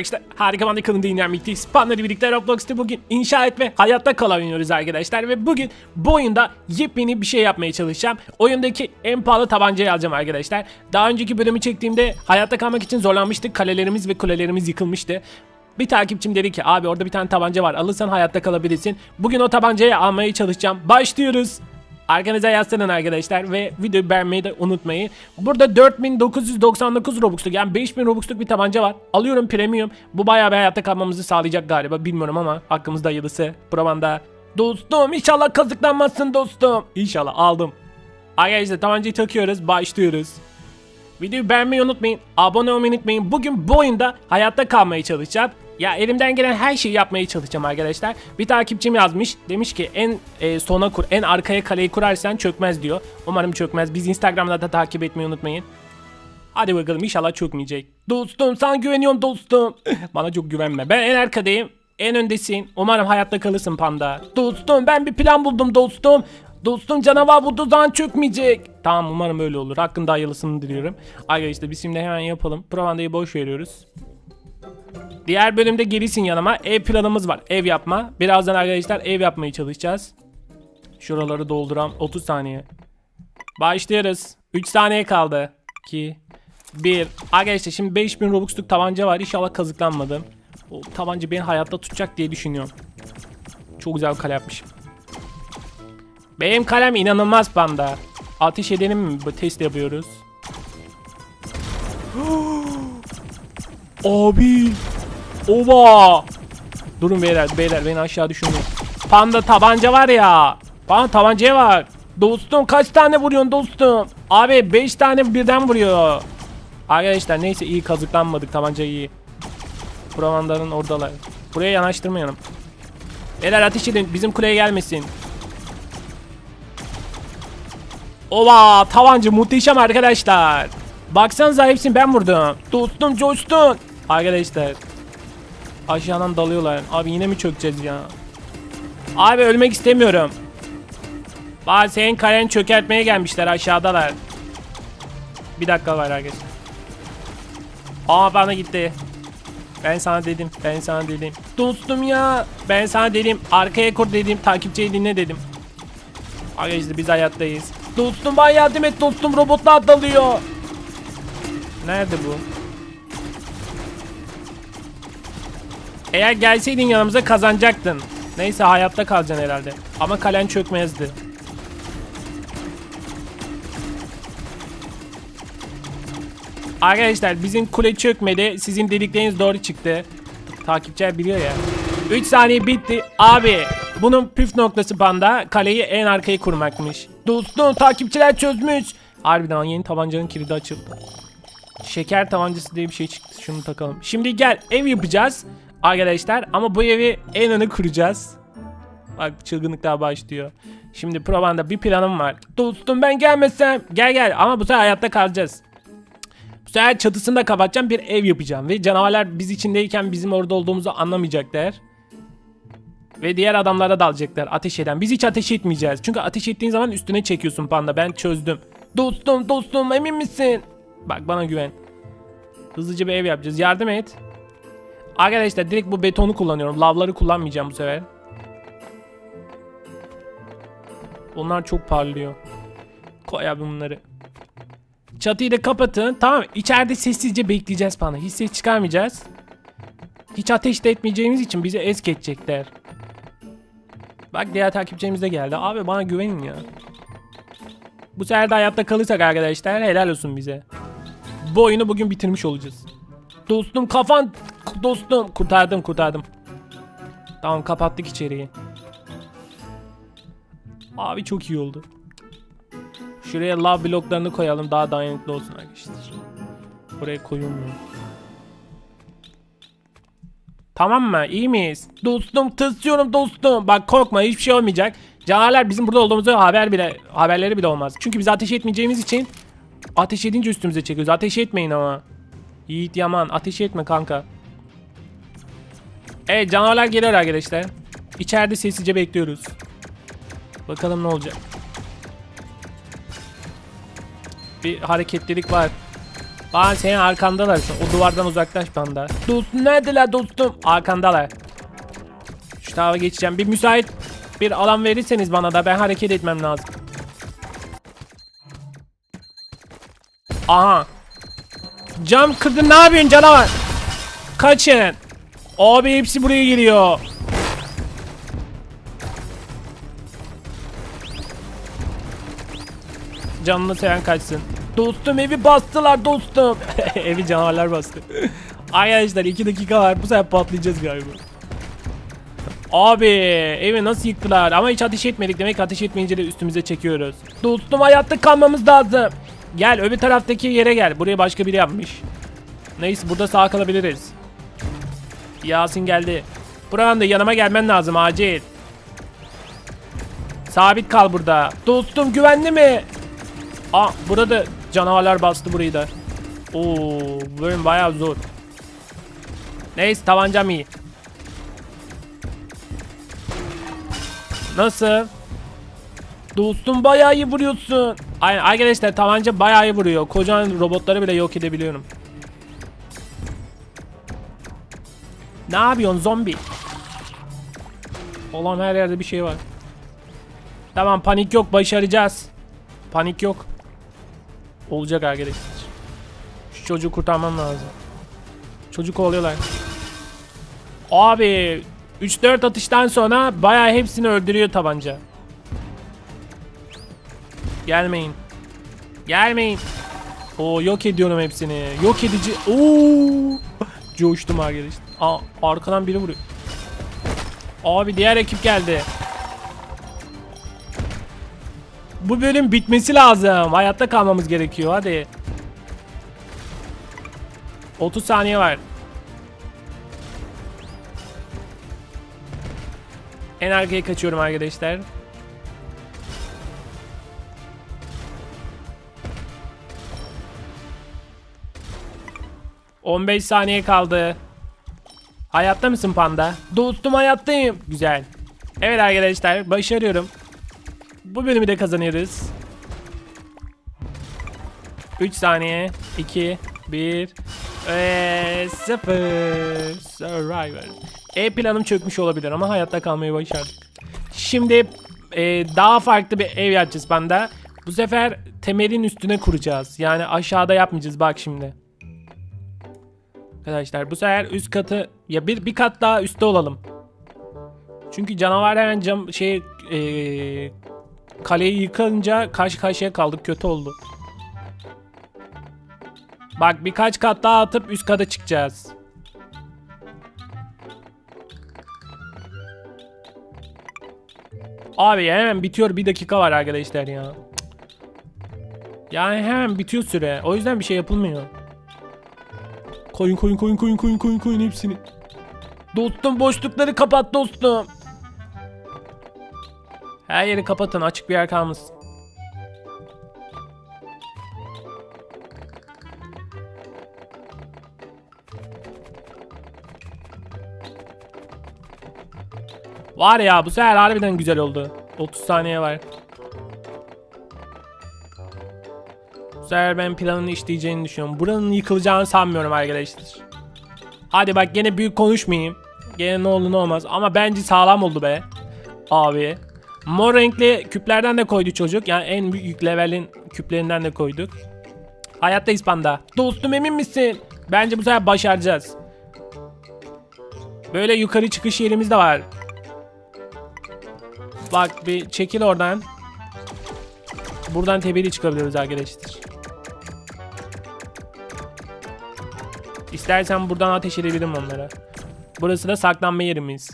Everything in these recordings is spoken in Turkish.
İşte harika bana kanın dinleyen birlikteyiz. Panları birlikte Roblox'ta bugün inşa etme hayatta kalamıyoruz arkadaşlar. Ve bugün bu oyunda yepyeni bir şey yapmaya çalışacağım. Oyundaki en pahalı tabancayı alacağım arkadaşlar. Daha önceki bölümü çektiğimde hayatta kalmak için zorlanmıştık. Kalelerimiz ve kulelerimiz yıkılmıştı. Bir takipçim dedi ki abi orada bir tane tabanca var alırsan hayatta kalabilirsin. Bugün o tabancayı almaya çalışacağım. Başlıyoruz. Arkanıza yaslanın arkadaşlar ve videoyu beğenmeyi de unutmayın. Burada 4999 Robux'luk yani 5000 Robux'luk bir tabanca var. Alıyorum premium. Bu bayağı bir hayatta kalmamızı sağlayacak galiba bilmiyorum ama hakkımızda hayırlısı. Provanda. Dostum inşallah kazıklanmazsın dostum. İnşallah aldım. Arkadaşlar tabancayı takıyoruz başlıyoruz. Videoyu beğenmeyi unutmayın. Abone olmayı unutmayın. Bugün bu oyunda hayatta kalmaya çalışacağım. Ya elimden gelen her şeyi yapmaya çalışacağım arkadaşlar. Bir takipçim yazmış. Demiş ki en e, sona kur, en arkaya kaleyi kurarsan çökmez diyor. Umarım çökmez. Biz Instagram'da da takip etmeyi unutmayın. Hadi bakalım inşallah çökmeyecek. Dostum sana güveniyorum dostum. Bana çok güvenme. Ben en arkadayım. En öndesin. Umarım hayatta kalırsın panda. Dostum ben bir plan buldum dostum. Dostum canavar bulduğu zaman çökmeyecek. Tamam umarım öyle olur. Hakkında hayırlısını diliyorum. Arkadaşlar biz şimdi hemen yapalım. Provandayı boş veriyoruz. Diğer bölümde gerisin yanıma. Ev planımız var. Ev yapma. Birazdan arkadaşlar ev yapmaya çalışacağız. Şuraları dolduram. 30 saniye. Başlıyoruz. 3 saniye kaldı. 2 1 Arkadaşlar şimdi 5000 Robux'luk tabanca var. İnşallah kazıklanmadım. O tabanca beni hayatta tutacak diye düşünüyorum. Çok güzel bir kale yapmışım. Benim kalem inanılmaz panda. Ateş edelim mi? Bu test yapıyoruz. Abi. Oba. Durun beyler beyler beni aşağı düşünmeyin. Panda tabanca var ya. Panda tabancaya var. Dostum kaç tane vuruyorsun dostum? Abi 5 tane birden vuruyor. Arkadaşlar neyse iyi kazıklanmadık tabanca iyi. Provandar'ın oradalar. Buraya yanaştırmayalım. Beyler ateş edin bizim kuleye gelmesin. Ova tabanca muhteşem arkadaşlar. Baksanıza hepsini ben vurdum. Dostum coştun. Arkadaşlar. Aşağıdan dalıyorlar. Abi yine mi çökeceğiz ya? Abi ölmek istemiyorum. Bak senin kalen çökertmeye gelmişler aşağıdalar. Bir dakika var arkadaşlar. Aa bana gitti. Ben sana dedim. Ben sana dedim. Dostum ya. Ben sana dedim. Arkaya kur dedim. Takipçiyi dinle dedim. Arkadaşlar biz hayattayız. Dostum bana yardım et dostum. Robotlar dalıyor. Nerede bu? Eğer gelseydin yanımıza kazanacaktın. Neyse hayatta kalacaksın herhalde. Ama kalen çökmezdi. Arkadaşlar bizim kule çökmedi. Sizin dedikleriniz doğru çıktı. Takipçiler biliyor ya. 3 saniye bitti. Abi bunun püf noktası panda kaleyi en arkaya kurmakmış. Dostum takipçiler çözmüş. Harbiden yeni tabancanın kilidi açıldı. Şeker tabancası diye bir şey çıktı. Şunu takalım. Şimdi gel ev yapacağız. Arkadaşlar ama bu evi en öne kuracağız. Bak çılgınlıklar başlıyor. Şimdi provanda bir planım var. Dostum ben gelmesem. Gel gel ama bu sefer hayatta kalacağız. Bu sefer çatısını da kapatacağım bir ev yapacağım. Ve canavarlar biz içindeyken bizim orada olduğumuzu anlamayacaklar. Ve diğer adamlara dalacaklar ateş eden. Biz hiç ateş etmeyeceğiz. Çünkü ateş ettiğin zaman üstüne çekiyorsun panda. Ben çözdüm. Dostum dostum emin misin? Bak bana güven. Hızlıca bir ev yapacağız. Yardım et. Arkadaşlar direkt bu betonu kullanıyorum. Lavları kullanmayacağım bu sefer. Onlar çok parlıyor. Koy abi bunları. Çatıyı da kapatın. Tamam içeride sessizce bekleyeceğiz panda. Hiç ses çıkarmayacağız. Hiç ateş de etmeyeceğimiz için bizi es geçecekler. Bak diğer takipçimiz de geldi. Abi bana güvenin ya. Bu sefer de hayatta kalırsak arkadaşlar helal olsun bize. Bu oyunu bugün bitirmiş olacağız. Dostum kafan dostum kurtardım kurtardım. Tamam kapattık içeriği. Abi çok iyi oldu. Şuraya lav bloklarını koyalım daha dayanıklı olsun arkadaşlar. Buraya koyulmuyor. Tamam mı? İyi miyiz? Dostum tırsıyorum dostum. Bak korkma hiçbir şey olmayacak. Canavarlar bizim burada olduğumuzu haber bile haberleri bile olmaz. Çünkü biz ateş etmeyeceğimiz için ateş edince üstümüze çekiyoruz. Ateş etmeyin ama. Yiğit Yaman ateş etme kanka. Evet canavarlar geliyor arkadaşlar. İçeride sessizce bekliyoruz. Bakalım ne olacak. Bir hareketlilik var. Bana senin arkandalar. O duvardan uzaklaş panda. Dostum neredeler dostum? Arkandalar. Şu tarafa geçeceğim. Bir müsait bir alan verirseniz bana da ben hareket etmem lazım. Aha. Cam kırdın ne yapıyorsun canavar? Kaçın. Abi hepsi buraya geliyor. Canını seven kaçsın. Dostum evi bastılar dostum. evi canavarlar bastı. Arkadaşlar 2 dakika var. Bu sefer patlayacağız galiba. Abi evi nasıl yıktılar ama hiç ateş etmedik demek ateş etmeyince de üstümüze çekiyoruz. Dostum hayatta kalmamız lazım. Gel öbür taraftaki yere gel. Buraya başka biri yapmış. Neyse burada sağ kalabiliriz. Yasin geldi. Buranın da yanıma gelmen lazım acil. Sabit kal burada. Dostum güvenli mi? Aa burada canavarlar bastı burayı da. Oo bölüm bayağı zor. Neyse tabancam iyi. Nasıl? Dostum bayağı iyi vuruyorsun. Aynen arkadaşlar tabanca bayağı iyi vuruyor. Kocaman robotları bile yok edebiliyorum. Ne yapıyorsun zombi? Olan her yerde bir şey var. Tamam panik yok başaracağız. Panik yok. Olacak arkadaşlar. Şu çocuğu kurtarmam lazım. Çocuk kovalıyorlar. Abi 3-4 atıştan sonra bayağı hepsini öldürüyor tabanca. Gelmeyin. Gelmeyin. Oo yok ediyorum hepsini. Yok edici. Oo! Coştum arkadaşlar. Aa arkadan biri vuruyor. Abi diğer ekip geldi. Bu bölüm bitmesi lazım. Hayatta kalmamız gerekiyor. Hadi. 30 saniye var. En arkaya kaçıyorum arkadaşlar. ...15 saniye kaldı. Hayatta mısın panda? Dostum hayattayım. Güzel. Evet arkadaşlar başarıyorum. Bu bölümü de kazanıyoruz. 3 saniye. 2, 1 ve 0. Survivor. E planım çökmüş olabilir ama hayatta kalmayı başardık. Şimdi e, daha farklı bir ev yapacağız banda. Bu sefer temelin üstüne kuracağız. Yani aşağıda yapmayacağız bak şimdi. Arkadaşlar bu sefer üst katı ya bir bir kat daha üstte olalım. Çünkü canavar hemen cam şey e, kaleyi yıkınca karşı karşıya kaldık kötü oldu. Bak birkaç kat daha atıp üst kata çıkacağız. Abi hemen bitiyor bir dakika var arkadaşlar ya. Yani hemen bitiyor süre. O yüzden bir şey yapılmıyor. Koyun koyun koyun koyun koyun koyun koyun hepsini. Dostum boşlukları kapat dostum. Her yeri kapatın açık bir yer kalmasın. Var ya bu sefer harbiden güzel oldu. 30 saniye var. Sefer ben planın işleyeceğini düşünüyorum. Buranın yıkılacağını sanmıyorum arkadaşlar. Hadi bak gene büyük konuşmayayım. Gene ne olur ne olmaz. Ama bence sağlam oldu be. Abi. Mor renkli küplerden de koydu çocuk. Yani en büyük levelin küplerinden de koyduk. Hayattayız panda. Dostum emin misin? Bence bu sefer başaracağız. Böyle yukarı çıkış yerimiz de var. Bak bir çekil oradan. Buradan tepeli çıkabiliyoruz arkadaşlar. İstersen buradan ateş edebilirim onlara. Burası da saklanma yerimiz.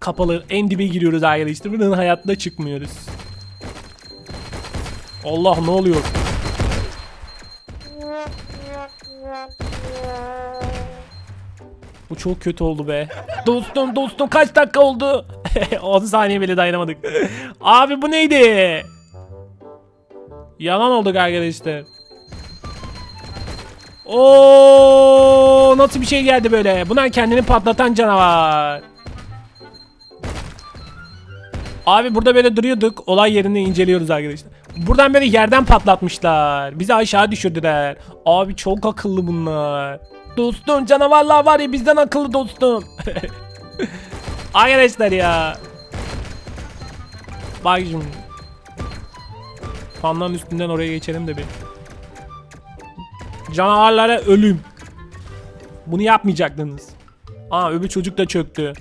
Kapalı en dibe giriyoruz arkadaşlar. Buradan hayatta çıkmıyoruz. Allah ne oluyor? Bu çok kötü oldu be. Dostum dostum kaç dakika oldu? 10 saniye bile dayanamadık. Abi bu neydi? Yalan olduk arkadaşlar. Oo nasıl bir şey geldi böyle? Bunlar kendini patlatan canavar. Abi burada böyle duruyorduk. Olay yerini inceliyoruz arkadaşlar. Buradan böyle yerden patlatmışlar. Bizi aşağı düşürdüler. Abi çok akıllı bunlar. Dostum canavarlar var ya bizden akıllı dostum. Arkadaşlar ya. Bak şimdi. Fanların üstünden oraya geçelim de bir. Canavarlara ölüm. Bunu yapmayacaktınız. Aa öbür çocuk da çöktü.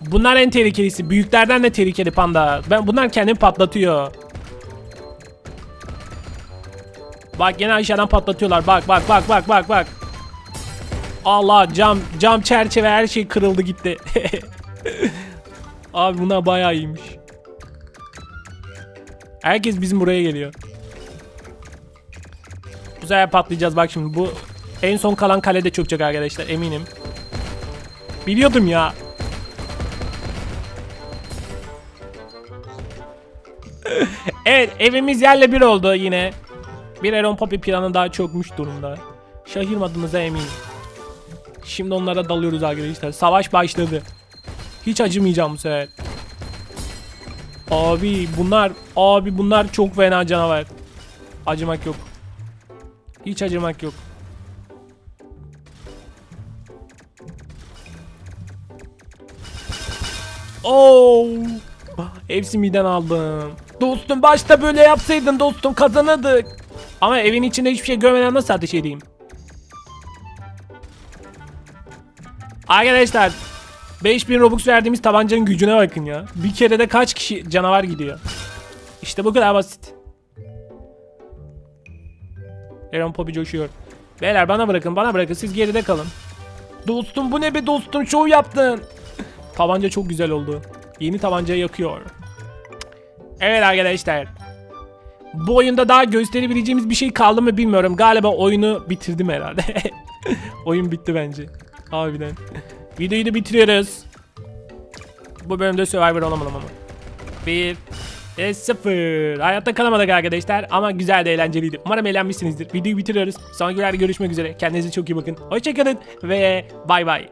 Bunlar en tehlikelisi. Büyüklerden de tehlikeli panda. Ben bunlar kendini patlatıyor. Bak gene aşağıdan patlatıyorlar. Bak bak bak bak bak bak. Allah cam cam çerçeve her şey kırıldı gitti. Abi bunlar bayağı iyiymiş. Herkes bizim buraya geliyor. Sefer patlayacağız bak şimdi bu en son kalan kalede çökecek arkadaşlar eminim. Biliyordum ya. evet evimiz yerle bir oldu yine. Bir Eron Poppy planı daha çökmüş durumda. Şaşırmadığınıza eminim. Şimdi onlara dalıyoruz arkadaşlar. Savaş başladı. Hiç acımayacağım bu sefer. Abi bunlar abi bunlar çok fena canavar. Acımak yok. Hiç acımak yok. Oo! Hepsi miden aldım. Dostum başta böyle yapsaydın dostum kazanırdık. Ama evin içinde hiçbir şey görmeden nasıl ateş edeyim? Arkadaşlar 5000 Robux verdiğimiz tabancanın gücüne bakın ya. Bir kere de kaç kişi canavar gidiyor. İşte bu kadar basit. Aaron Poppy coşuyor. Beyler bana bırakın bana bırakın siz geride kalın. Dostum bu ne be dostum şov yaptın. Tabanca çok güzel oldu. Yeni tabanca yakıyor. Evet arkadaşlar. Bu oyunda daha gösterebileceğimiz bir şey kaldı mı bilmiyorum. Galiba oyunu bitirdim herhalde. Oyun bitti bence. Harbiden. Videoyu da bitiriyoruz. Bu bölümde Survivor olamadım ama. 1 ve 0. Hayatta kalamadık arkadaşlar ama güzel de eğlenceliydi. Umarım eğlenmişsinizdir. Videoyu bitiriyoruz. Sonraki görüşmek üzere. Kendinize çok iyi bakın. Hoşçakalın ve bay bay.